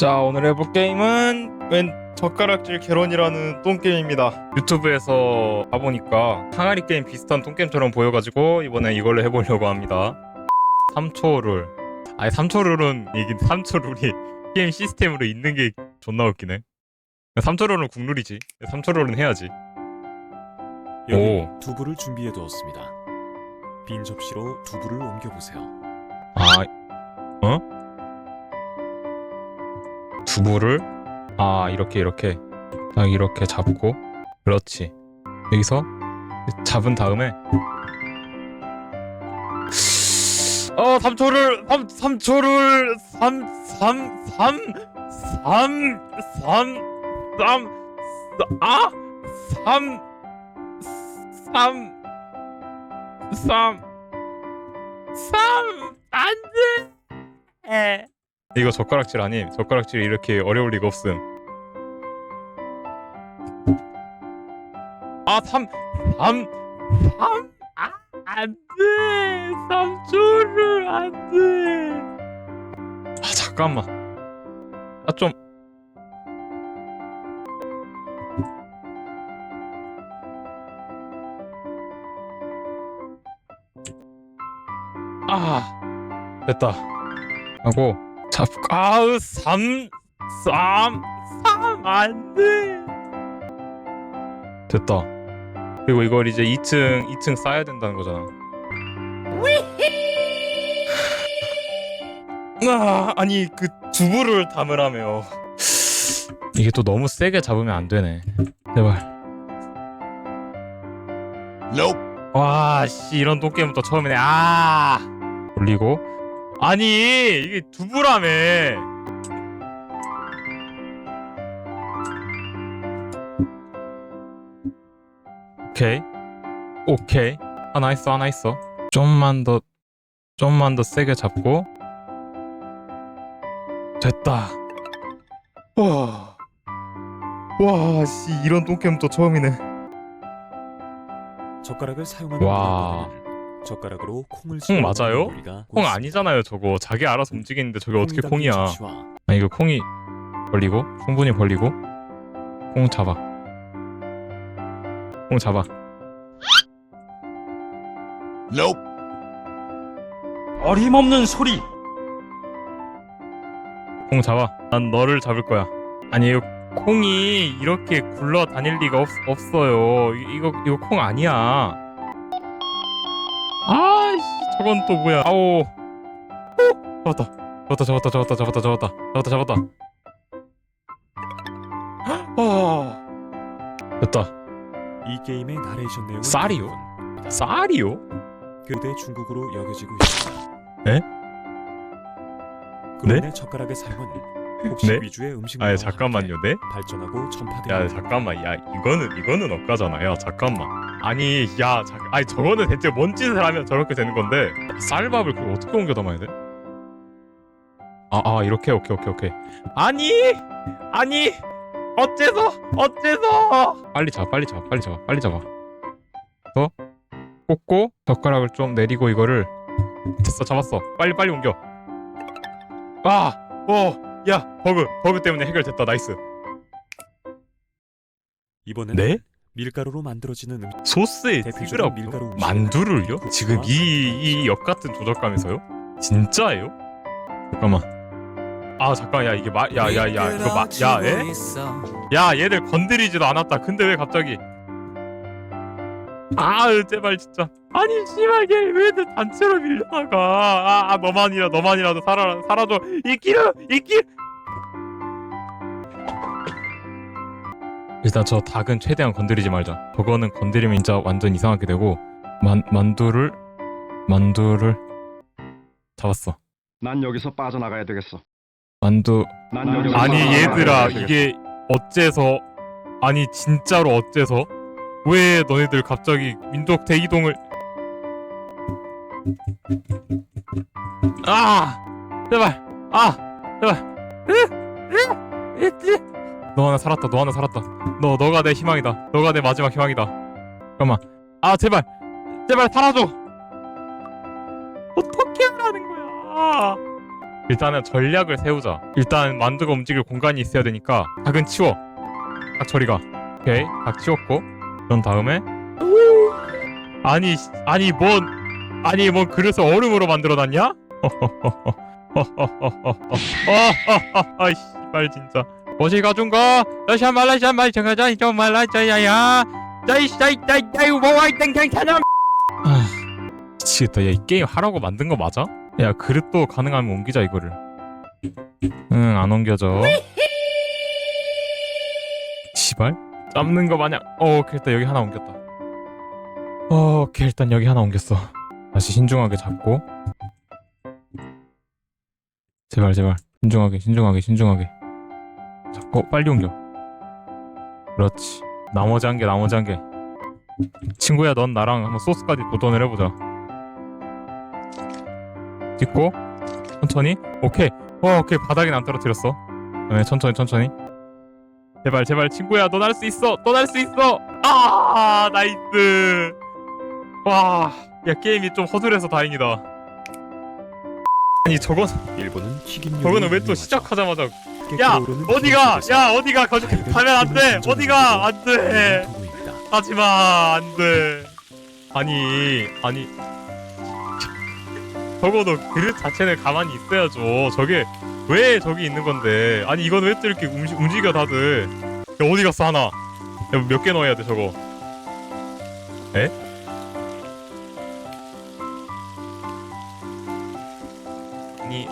자 오늘 해볼 게임은 웬 젓가락질 개론이라는 똥게임입니다 유튜브에서 봐보니까 항아리 게임 비슷한 똥게임처럼 보여가지고 이번에 이걸로 해보려고 합니다 3초 룰 아니 3초 룰은 이긴 3초 룰이 게임 시스템으로 있는 게 존나 웃기네 3초 룰은 국룰이지 3초 룰은 해야지 여기 오. 두부를 준비해 두었습니다. 빈 접시로 두부를 옮겨 보세요. 아, 어? 두부를 아 이렇게 이렇게 딱 이렇게 잡고 그렇지 여기서 잡은 다음에 어 3초를 3 3초를 3 3 3 3 3 3 아! 3 3 3 3 안돼 이거 젓가락질 아님? 젓가락질 이렇게 어려울 리가 없음. 아 3 3 3 아, 안 돼! 3초를 안 돼! 아 잠깐만. 아 좀. 아 됐다. 하고 잡 아우 3 3 3 안돼. 됐다. 그리고 이걸 이제 2층 2층 쌓아야 된다는 거잖아. 아 아니 그 두부를 담으라며 이게 또 너무 세게 잡으면 안 되네. 제발. 와씨 이런 똥게임부터 처음이네. 아! 올리고 아니 이게 두부라며. 오케이. 오케이. 하나 있어 하나 있어. 좀만 더 좀만 더 세게 잡고. 됐다. 와 와 씨 이런 똥게임도 처음이네. 젓가락을 사용하는 와. 노래는 젓가락으로 콩을 콩 맞아요? 콩. 아니잖아요 저거. 자기 알아서 움직이는데 저게 어떻게 콩이 콩이야. 아. 이거 콩이 벌리고 충분히 벌리고 콩 잡아. 콩 잡아. 어림없는 소리. 콩 잡아. 난 너를 잡을 거야. 아니 이거 콩이 이렇게 굴러 다닐 리가 없, 없어요. 이- 이거 이거 콩 아니야 저건 또 뭐야? 아오. 오 잡았다. 잡았다 잡았다 잡았다 잡았다 잡았다. 잡았다 잡았다. 아. 됐다. 이 게임의 나레이션 내용은 쌀이요? 대부분 쌀이요? 교대 중국어로 여겨지고 있습니다. 에? 그런데 젓가락의 사용은 혹시 네? 위주의 음식 아 잠깐만요. 네? 발전하고 전파되어 야 잠깐만. 야 이거는 이거는 엇가잖아요. 잠깐만. 아니 야 자, 아니 저거는 대체 뭔 짓을 하면 저렇게 되는 건데? 쌀밥을 그걸 어떻게 옮겨 담아야 돼? 아 아 이렇게? 오케이 오케이 오케이. 아니! 아니! 어째서? 어째서? 빨리 잡아 빨리 잡아 빨리 잡아 빨리 잡아. 더 꽂고 젓가락을 좀 내리고 이거를 됐어 잡았어. 빨리 빨리 옮겨. 아어 야 버그 버그 때문에 해결됐다 나이스 이번에는 네? 밀가루로 만들어지는 음식 소스에 찍으라고 밀가루 음식. 만두를요? 지금 이 이 역 같은 조작감에서요? 진짜예요? 잠깐만. 아 잠깐 야 이게 마 야 야 야 이거 마야 예? 야 얘들 건드리지도 않았다. 근데 왜 갑자기? 아 제발 진짜. 아니 씨발 얘왜들 단체로 밀려나가? 아, 아 너만이라 너만이라도 살아 살아줘. 이끼르 이끼. 일단 저 닭은 최대한 건드리지 말자. 저거는 건드리면 진짜 완전 이상하게 되고 만 만두를 만두를 잡았어. 난 여기서 빠져나가야 되겠어. 만두 난 여기서 아니 빠져나가야 얘들아 되겠어. 이게 어째서 아니 진짜로 어째서 왜 너네들 갑자기 민족 대이동을 아 제발. 아 제발. 으, 으, 으. 너 하나 살았다 너 하나 살았다. 너 너가 내 희망이다. 너가 내 마지막 희망이다. 잠깐만. 아 제발. 제발 살아줘. 어떻게 하라는 거야? 일단은 전략을 세우자. 일단 만두가 움직일 공간이 있어야 되니까 닭은 치워. 닭 처리가. 오케이. 닭 치웠고. 그런 다음에? 아니 씨, 아니 뭔 아니 뭔 그릇을 얼음으로 만들어놨냐? 아이 씨발 진짜 어디 가준가? 다시 말라 시 말라 정하자 좀 말라 자야야 자이 자이 자이 자이 뭐와이 땡땡땡 아 미치겠다 야 이 게임 하라고 만든 거 맞아? 야 그릇도 가능하면 옮기자 이거를 응 안 옮겨져 시발 잡는 거 마냥 어 오케이 여기 하나 옮겼다 어 오케이 일단 여기 하나 옮겼어 다시 신중하게 잡고. 제발 제발. 신중하게 신중하게 신중하게. 잡고 빨리 옮겨. 그렇지. 나머지 한 개 나머지 한 개. 친구야 넌 나랑 한번 소스까지 도전을 해보자. 찍고 천천히. 오케이. 어 오케이. 바닥에 안 떨어뜨렸어. 네 천천히 천천히. 제발 제발. 친구야 넌 할 수 있어. 넌 할 수 있어. 아 나이스. 와 야 게임이 좀 허술해서 다행이다. 아니 저건 1번은 튀김 저거는 왜 또 시작하자마자 야 어디가 야 어디가 가져 가면 안돼! 어디가 안돼! 하지마 안돼! 아니 아니 적어도 그릇 자체는 가만히 있어야죠. 저게 왜 저기 있는 건데? 아니 이건 왜 또 이렇게 움직, 움직여 다들? 야 어디 갔어 하나? 몇개 넣어야 돼 저거? 에? นี่